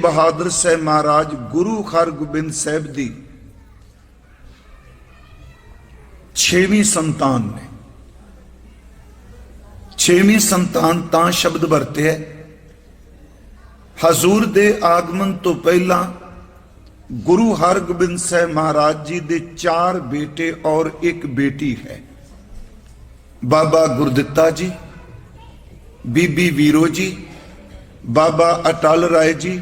ਬਹਾਦਰ ਸਾਹਿਬ ਮਹਾਰਾਜ, ਗੁਰੂ ਹਰਗੋਬਿੰਦ ਸਾਹਿਬ ਦੀ ਛੇਵੀਂ ਸੰਤਾਨ ਨੇ। ਛੇਵੀਂ ਸੰਤਾਨ ਤਾਂ ਸ਼ਬਦ ਵਰਤਿਆ ਹਜ਼ੂਰ ਦੇ ਆਗਮਨ ਤੋਂ ਪਹਿਲਾਂ ਗੁਰੂ ਹਰਗੋਬਿੰਦ ਸਾਹਿਬ ਮਹਾਰਾਜ ਜੀ ਦੇ ਚਾਰ ਬੇਟੇ ਔਰ ਇੱਕ ਬੇਟੀ ਹੈ। ਬਾਬਾ ਗੁਰਦਿੱਤਾ ਜੀ, ਬੀਬੀ ਵੀਰੋ ਜੀ, ਬਾਬਾ ਅਟਲ ਰਾਏ ਜੀ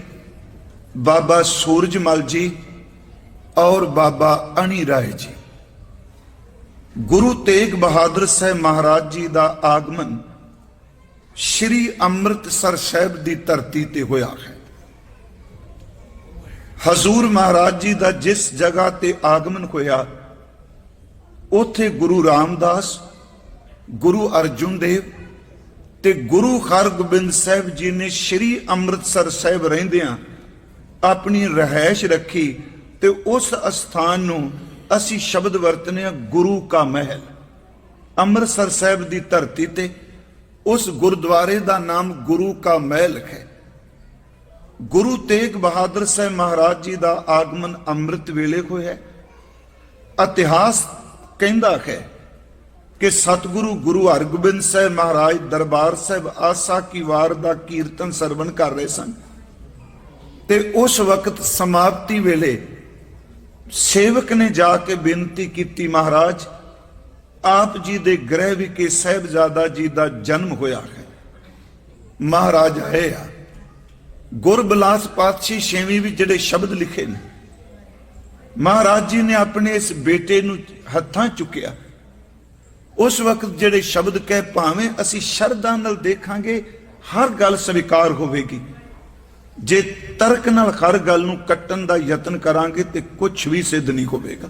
ਬਾਬਾ ਸੂਰਜਮਲ ਜੀ ਔਰ ਬਾਬਾ ਅਣੀ ਰਾਏ ਜੀ। ਗੁਰੂ ਤੇਗ ਬਹਾਦਰ ਸਾਹਿਬ ਮਹਾਰਾਜ ਜੀ ਦਾ ਆਗਮਨ ਸ਼੍ਰੀ ਅੰਮ੍ਰਿਤਸਰ ਸਾਹਿਬ ਦੀ ਧਰਤੀ ਤੇ ਹੋਇਆ ਹੈ। ਹਜ਼ੂਰ ਮਹਾਰਾਜ ਜੀ ਦਾ ਜਿਸ ਜਗ੍ਹਾ ਤੇ ਆਗਮਨ ਹੋਇਆ, ਉਥੇ ਗੁਰੂ ਰਾਮਦਾਸ, ਗੁਰੂ ਅਰਜੁਨ ਦੇਵ ਤੇ ਗੁਰੂ ਹਰਗੋਬਿੰਦ ਸਾਹਿਬ ਜੀ ਨੇ ਸ਼੍ਰੀ ਅੰਮ੍ਰਿਤਸਰ ਸਾਹਿਬ ਰਹਿੰਦਿਆਂ ਆਪਣੀ ਰਹਿائش ਰੱਖੀ ਤੇ ਉਸ ਅਸਥਾਨ ਨੂੰ ਅਸੀਂ ਸ਼ਬਦ ਵਰਤਨੇ ਗੁਰੂ ਕਾ ਮਹਿਲ। ਅੰਮ੍ਰਿਤਸਰ ਸਾਹਿਬ ਦੀ ਧਰਤੀ ਤੇ ਉਸ ਗੁਰਦੁਆਰੇ ਦਾ ਨਾਮ ਗੁਰੂ ਕਾ ਮਹਿਲ ਹੈ। ਗੁਰੂ ਤੇਗ ਬਹਾਦਰ ਸਾਹਿਬ ਮਹਾਰਾਜ ਜੀ ਦਾ ਆਗਮਨ ਅੰਮ੍ਰਿਤ ਵੇਲੇ ਹੋਇਆ ਇਤਿਹਾਸ ਕਹਿੰਦਾ ਹੈ ਕਿ ਸਤਿਗੁਰੂ ਗੁਰੂ ਹਰਗੋਬਿੰਦ ਸਾਹਿਬ ਮਹਾਰਾਜ ਦਰਬਾਰ ਸਾਹਿਬ ਆਸਾ ਕੀ ਵਾਰ ਦਾ ਕੀਰਤਨ ਸਰਵਣ ਕਰ ਰਹੇ ਸਨ। ਤੇ ਉਸ ਵਕਤ ਸਮਾਪਤੀ ਵੇਲੇ ਸੇਵਕ ਨੇ ਜਾ ਕੇ ਬੇਨਤੀ ਕੀਤੀ, ਮਹਾਰਾਜ, ਆਪ ਜੀ ਦੇ ਗ੍ਰਹਿ ਵਿਖੇ ਸਹਿਬਜ਼ਾਦਾ ਜੀ ਦਾ ਜਨਮ ਹੋਇਆ ਹੈ। ਮਹਾਰਾਜ ਹੈ ਆ। ਗੁਰਬਲਾਸ ਪਾਤਸ਼ਾਹੀ ਛੇਵੀਂ ਵੀ ਜਿਹੜੇ ਸ਼ਬਦ ਲਿਖੇ ਨੇ। ਮਹਾਰਾਜ ਜੀ ਨੇ ਆਪਣੇ ਇਸ ਬੇਟੇ ਨੂੰ ਹੱਥਾਂ ਚੁੱਕਿਆ। ਉਸ ਵਕਤ ਜਿਹੜੇ ਸ਼ਬਦ ਕਹਿ, ਭਾਵੇਂ ਅਸੀਂ ਸ਼ਰਧਾ ਨਾਲ ਦੇਖਾਂਗੇ, ਹਰ ਗੱਲ ਸਵੀਕਾਰ ਹੋਵੇਗੀ। ਜੇ ਤਰਕ ਨਾਲ ਹਰ ਗੱਲ ਨੂੰ ਕੱਟਣ ਦਾ ਯਤਨ ਕਰਾਂਗੇ ਤੇ ਕੁਝ ਵੀ ਸਿੱਧ ਨਹੀਂ ਹੋਵੇਗਾ।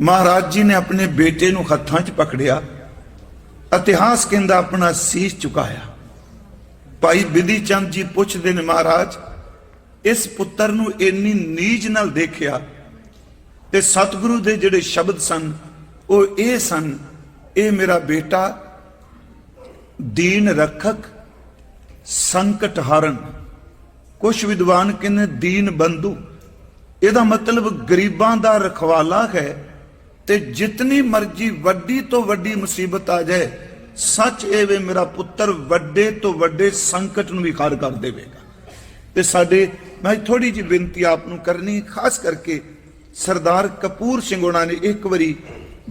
ਮਹਾਰਾਜ ਜੀ ਨੇ ਆਪਣੇ ਬੇਟੇ ਨੂੰ ਹੱਥਾਂ 'ਚ ਪਕੜਿਆ, ਇਤਿਹਾਸ ਕਹਿੰਦਾ ਆਪਣਾ ਸੀਸ ਝੁਕਾਇਆ ਭਾਈ ਬਿਧੀ ਚੰਦ ਜੀ ਪੁੱਛਦੇ ਨੇ, ਮਹਾਰਾਜ, ਇਸ ਪੁੱਤਰ ਨੂੰ ਇੰਨੀ ਨੀਜ ਨਾਲ ਦੇਖਿਆ ਤੇ ਸਤਿਗੁਰੂ ਦੇ ਜਿਹੜੇ ਸ਼ਬਦ ਸਨ, ਉਹ ਇਹ ਸਨ, ਇਹ ਮੇਰਾ ਬੇਟਾ, ਦੀਨ ਰੱਖਕ ਸੰਕਟ ਹਰਨ। ਕੁਝ ਵਿਦਵਾਨ ਕਹਿੰਦੇ, ਦੀਨ ਬੰਧੂ, ਇਹਦਾ ਮਤਲਬ ਗਰੀਬਾਂ ਦਾ ਰਖਵਾਲਾ ਹੈ ਤੇ ਜਿਤਨੀ ਮਰਜ਼ੀ ਵੱਡੀ ਤੋਂ ਵੱਡੀ ਮੁਸੀਬਤ ਆ ਜਾਏ, ਸੱਚ ਇਹ ਵੇ ਮੇਰਾ ਪੁੱਤਰ ਵੱਡੇ ਤੋਂ ਵੱਡੇ ਸੰਕਟ ਨੂੰ ਵੀ ਖਾਰ ਕਰ ਦੇਵੇਗਾ। ਤੇ ਸਾਡੇ, ਮੈਂ ਥੋੜੀ ਜਿਹੀ ਬੇਨਤੀ ਆਪ ਨੂੰ ਕਰਨੀ, ਖਾਸ ਕਰਕੇ ਸਰਦਾਰ ਕਪੂਰ ਸਿੰਘ ਉਹਨਾਂ ਨੇ ਇੱਕ ਵਾਰੀ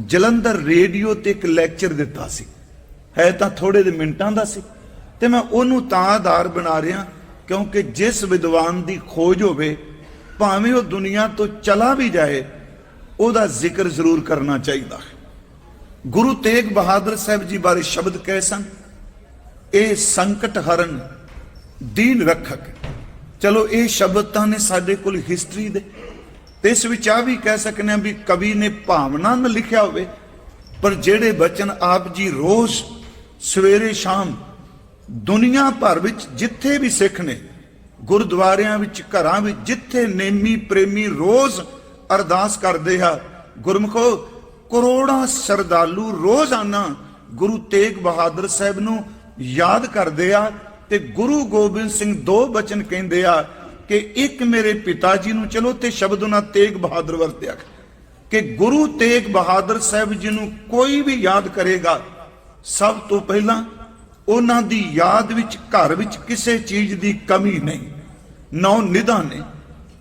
ਜਲੰਧਰ ਰੇਡੀਓ ਤੇ ਇੱਕ ਲੈਕਚਰ ਦਿੱਤਾ ਸੀ। ਹੈ ਤਾਂ ਥੋੜੇ ਦੇ ਮਿੰਟਾਂ ਦਾ ਸੀ। ਤੇ ਮੈਂ ਉਹਨੂੰ ਤਾਂ ਆਧਾਰ ਬਣਾ ਰਿਹਾ ਕਿਉਂਕਿ ਜਿਸ ਵਿਦਵਾਨ ਦੀ ਖੋਜ ਹੋਵੇ, ਭਾਵੇਂ ਉਹ ਦੁਨੀਆ ਤੋਂ ਚਲਾ ਵੀ ਜਾਏ, ਉਹਦਾ ਜ਼ਿਕਰ ਜ਼ਰੂਰ ਕਰਨਾ ਚਾਹੀਦਾ ਹੈ। ਗੁਰੂ ਤੇਗ ਬਹਾਦਰ ਸਾਹਿਬ ਜੀ ਬਾਰੇ ਸ਼ਬਦ ਕਹੇ ਸਨ, ਇਹ ਸੰਕਟ ਹਰਨ ਦੀਨ ਰੱਖਕ। ਚਲੋ, ਇਹ ਸ਼ਬਦ ਤਾਂ ਨੇ ਸਾਡੇ ਕੋਲ ਹਿਸਟਰੀ ਦੇ। ਤੇ ਇਸ ਵਿੱਚ ਆ ਵੀ ਕਹਿ ਸਕਨੇ ਆ ਵੀ ਕਵੀ ਨੇ ਭਾਵਨਾ ਨਾਲ ਲਿਖਿਆ ਹੋਵੇ, ਪਰ ਜਿਹੜੇ ਬਚਨ ਆਪ ਜੀ ਰੋਜ਼ ਸਵੇਰੇ ਸ਼ਾਮ ਦੁਨੀਆ ਭਰ ਵਿੱਚ ਜਿੱਥੇ ਵੀ ਸਿੱਖ ਨੇ, ਗੁਰਦੁਆਰਿਆਂ ਵਿੱਚ, ਘਰਾਂ ਵਿੱਚ, ਜਿੱਥੇ ਨੇਮੀ ਪ੍ਰੇਮੀ ਰੋਜ਼ ਅਰਦਾਸ ਕਰਦੇ ਆ, ਗੁਰਮਖੋ, ਕਰੋੜਾਂ ਸ਼ਰਧਾਲੂ ਰੋਜ਼ਾਨਾ ਗੁਰੂ ਤੇਗ ਬਹਾਦਰ ਸਾਹਿਬ ਨੂੰ ਯਾਦ ਕਰਦੇ ਆ ਤੇ ਗੁਰੂ ਗੋਬਿੰਦ ਸਿੰਘ ਦੋ ਬਚਨ ਕਹਿੰਦੇ ਆ ਕਿ ਇੱਕ ਮੇਰੇ ਪਿਤਾ ਜੀ ਨੂੰ ਚਲੋ ਤੇ ਸ਼ਬਦ ਉਹਨਾਂ ਤੇਗ ਬਹਾਦਰ ਵਰਤਿਆ ਕਿ ਗੁਰੂ ਤੇਗ ਬਹਾਦਰ ਸਾਹਿਬ ਜੀ ਨੂੰ ਕੋਈ ਵੀ ਯਾਦ ਕਰੇਗਾ, ਸਭ ਤੋਂ ਪਹਿਲਾਂ ਉਹਨਾਂ ਦੀ ਯਾਦ ਵਿੱਚ, ਘਰ ਵਿੱਚ ਕਿਸੇ ਚੀਜ਼ ਦੀ ਕਮੀ ਨਹੀਂ। ਨੌ ਨਿਧਾਨ ਨੇ।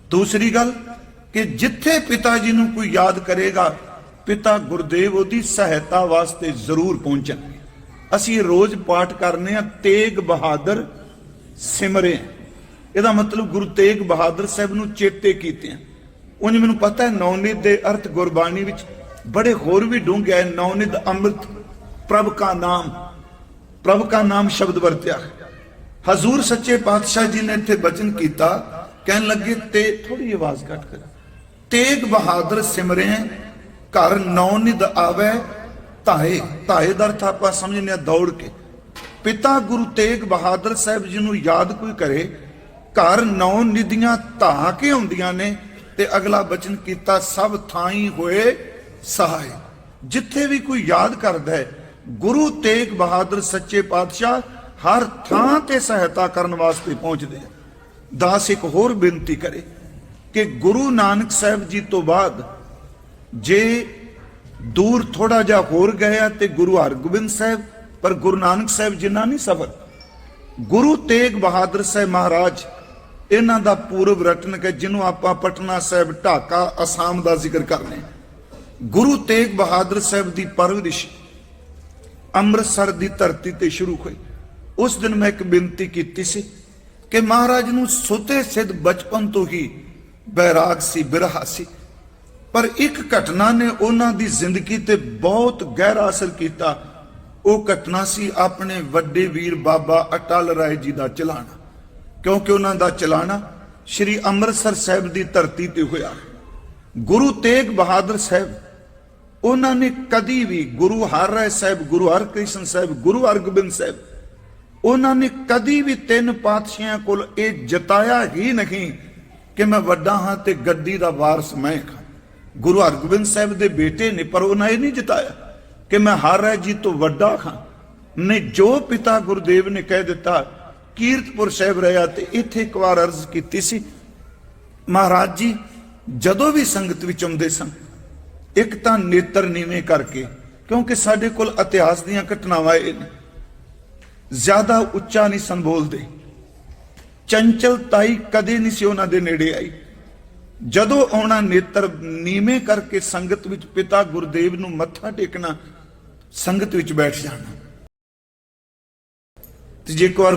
ਦੂਸਰੀ ਗੱਲ ਕਿ ਜਿੱਥੇ ਪਿਤਾ ਜੀ ਨੂੰ ਕੋਈ ਯਾਦ ਕਰੇਗਾ, ਪਿਤਾ ਗੁਰਦੇਵ ਉਹਦੀ ਸਹਾਇਤਾ ਵਾਸਤੇ ਜ਼ਰੂਰ ਪਹੁੰਚਣਗੇ। ਅਸੀਂ ਰੋਜ਼ ਪਾਠ ਕਰਨੇ ਆ, ਤੇਗ ਬਹਾਦਰ ਸਿਮਰੇ ਇਹਦਾ ਮਤਲਬ ਗੁਰੂ ਤੇਗ ਬਹਾਦਰ ਸਾਹਿਬ ਨੂੰ ਚੇਤੇ ਕੀਤੇ ਆ। ਉਂਝ ਮੈਨੂੰ ਪਤਾ ਹੈ ਨੌਨਿਤ ਦੇ ਅਰਥ ਗੁਰਬਾਣੀ ਵਿੱਚ ਬੜੇ ਹੋਰ ਵੀ ਡੂੰਘੇ ਹੈ ਨੌਨਿਤ ਅੰਮ੍ਰਿਤ, ਪ੍ਰਭ ਕਾ ਨਾਮ। ਪ੍ਰਭ ਕਾ ਨਾਮ ਸ਼ਬਦ ਵਰਤਿਆ। ਹਜ਼ੂਰ ਸੱਚੇ ਪਾਤਸ਼ਾਹ ਜੀ ਨੇ ਇੱਥੇ ਬਚਨ ਕੀਤਾ, ਕਹਿਣ ਲੱਗੇ, ਤੇ ਥੋੜੀ ਆਵਾਜ਼ ਘੱਟ ਕਰ। ਤੇਗ ਬਹਾਦਰ ਸਿਮਰੇ, ਘਰ ਨੌਨਿਦ ਆਵੇ, ਧਾਏ ਧਾਏ ਦਾ ਅਰਥ ਆਪਾਂ ਸਮਝਨੇ ਆ ਦੌੜ ਕੇ। ਪਿਤਾ ਗੁਰੂ ਤੇਗ ਬਹਾਦਰ ਸਾਹਿਬ ਜੀ ਨੂੰ ਯਾਦ ਕੋਈ ਕਰੇ, ਘਰ ਨੌ ਨਿਧੀਆਂ ਧਾ ਕੇ ਹੁੰਦੀਆਂ ਨੇ, ਤੇ ਅਗਲਾ ਬਚਨ ਕੀਤਾ, ਸਭ ਥਾਈ ਹੋਏ ਸਹਾਈ ਜਿੱਥੇ ਵੀ ਕੋਈ ਯਾਦ ਕਰਦਾ ਹੈ ਗੁਰੂ ਤੇਗ ਬਹਾਦਰ ਸੱਚੇ ਪਾਤਸ਼ਾਹ ਹਰ ਥਾਂ ਤੇ ਸਹਾਇਤਾ ਕਰਨ ਵਾਸਤੇ ਪਹੁੰਚਦੇ ਆ। ਦਾਸ ਇੱਕ ਹੋਰ ਬੇਨਤੀ ਕਰੇ ਕਿ ਗੁਰੂ ਨਾਨਕ ਸਾਹਿਬ ਜੀ ਤੋਂ ਬਾਅਦ ਜੇ ਦੂਰ ਥੋੜਾ ਜਿਹਾ ਹੋਰ ਗਿਆ ਤੇ ਗੁਰੂ ਹਰਗੋਬਿੰਦ ਸਾਹਿਬ, ਪਰ ਗੁਰੂ ਨਾਨਕ ਸਾਹਿਬ ਜਿੰਨਾ ਨਹੀਂ ਸਫਰ ਗੁਰੂ ਤੇਗ ਬਹਾਦਰ ਸਾਹਿਬ ਮਹਾਰਾਜ ਇਹਨਾਂ ਦਾ ਪੂਰਬ ਰਟਨ ਹੈ ਜਿਹਨੂੰ ਆਪਾਂ ਪਟਨਾ ਸਾਹਿਬ, ਢਾਕਾ, ਅਸਾਮ ਦਾ ਜ਼ਿਕਰ ਕਰਨੇ ਗੁਰੂ ਤੇਗ ਬਹਾਦਰ ਸਾਹਿਬ ਦੀ ਪਰਵਰਿਸ਼ ਅੰਮ੍ਰਿਤਸਰ ਦੀ ਧਰਤੀ ਤੇ ਸ਼ੁਰੂ ਹੋਈ। ਉਸ ਦਿਨ ਮੈਂ ਇੱਕ ਬੇਨਤੀ ਕੀਤੀ ਸੀ ਕਿ ਮਹਾਰਾਜ ਨੂੰ ਸੁਤੇ ਸਿੱਧ ਬਚਪਨ ਤੋਂ ਹੀ ਬੈਰਾਗ ਸੀ, ਬਿਰਹਾ ਸੀ। ਪਰ ਇੱਕ ਘਟਨਾ ਨੇ ਉਹਨਾਂ ਦੀ ਜ਼ਿੰਦਗੀ ਤੇ ਬਹੁਤ ਗਹਿਰਾ ਅਸਰ ਕੀਤਾ। ਉਹ ਘਟਨਾ ਸੀ ਆਪਣੇ ਵੱਡੇ ਵੀਰ ਬਾਬਾ ਅਟਲ ਰਾਏ ਜੀ ਦਾ ਚਲਾਣਾ। ਕਿਉਂਕਿ ਉਹਨਾਂ ਦਾ ਚਲਾਣਾ ਸ੍ਰੀ ਅੰਮ੍ਰਿਤਸਰ ਸਾਹਿਬ ਦੀ ਧਰਤੀ ਤੇ ਹੋਇਆ। ਗੁਰੂ ਤੇਗ ਬਹਾਦਰ ਸਾਹਿਬ ਉਹਨਾਂ ਨੇ ਕਦੀ ਵੀ ਗੁਰੂ ਹਰ ਰਾਏ ਸਾਹਿਬ, ਗੁਰੂ ਹਰਕ੍ਰਿਸ਼ਨ ਸਾਹਿਬ, ਗੁਰੂ ਹਰਗੋਬਿੰਦ ਸਾਹਿਬ, ਉਹਨਾਂ ਨੇ ਕਦੀ ਵੀ ਤਿੰਨ ਪਾਤਸ਼ਾਹਾਂ ਕੋਲ ਇਹ ਜਤਾਇਆ ਹੀ ਨਹੀਂ ਕਿ ਮੈਂ ਵੱਡਾ ਹਾਂ ਤੇ ਗੱਦੀ ਦਾ ਵਾਰਸ ਮੈਂ ਹਾਂ। ਗੁਰੂ ਹਰਗੋਬਿੰਦ ਸਾਹਿਬ ਦੇ ਬੇਟੇ ਨੇ, ਪਰ ਉਹਨਾਂ ਇਹ ਨਹੀਂ ਜਤਾਇਆ ਕਿ ਮੈਂ ਹਰ ਰਾਏ ਜੀ ਤੋਂ ਵੱਡਾ ਹਾਂ। ਨੇ ਜੋ ਪਿਤਾ ਗੁਰਦੇਵ ਨੇ ਕਹਿ ਦਿੱਤਾ, ਕੀਰਤਪੁਰ ਸਾਹਿਬ ਰਿਹਾ ਤੇ ਇੱਥੇ ਇੱਕ ਵਾਰ ਅਰਜ਼ ਕੀਤੀ ਸੀ, ਮਹਾਰਾਜ ਜੀ, ਜਦੋਂ ਵੀ ਸੰਗਤ ਵਿੱਚ ਆਉਂਦੇ ਸਨ ਇੱਕ ਤਾਂ ਨੇਤਰ ਨੀਵੇਂ ਕਰਕੇ, ਕਿਉਂਕਿ ਸਾਡੇ ਕੋਲ ਇਤਿਹਾਸ ਦੀਆਂ ਘਟਨਾਵਾਂ ਇਹ ਜ਼ਿਆਦਾ ਉੱਚਾ ਨਹੀਂ ਸਨ ਚੰਚਲਤਾਈ ਕਦੇ ਨਹੀਂ ਸੀ ਉਹਨਾਂ ਦੇ ਨੇੜੇ ਆਈ। ਜਦੋਂ ਆਉਣਾ ਨੇਤਰ ਨੀਵੇਂ ਕਰਕੇ ਸੰਗਤ ਵਿੱਚ ਪਿਤਾ ਗੁਰਦੇਵ ਨੂੰ ਮੱਥਾ ਟੇਕਣਾ, ਸੰਗਤ ਵਿੱਚ ਬੈਠ ਜਾਣਾ। ਤੇ ਜੇ ਇੱਕ ਵਾਰ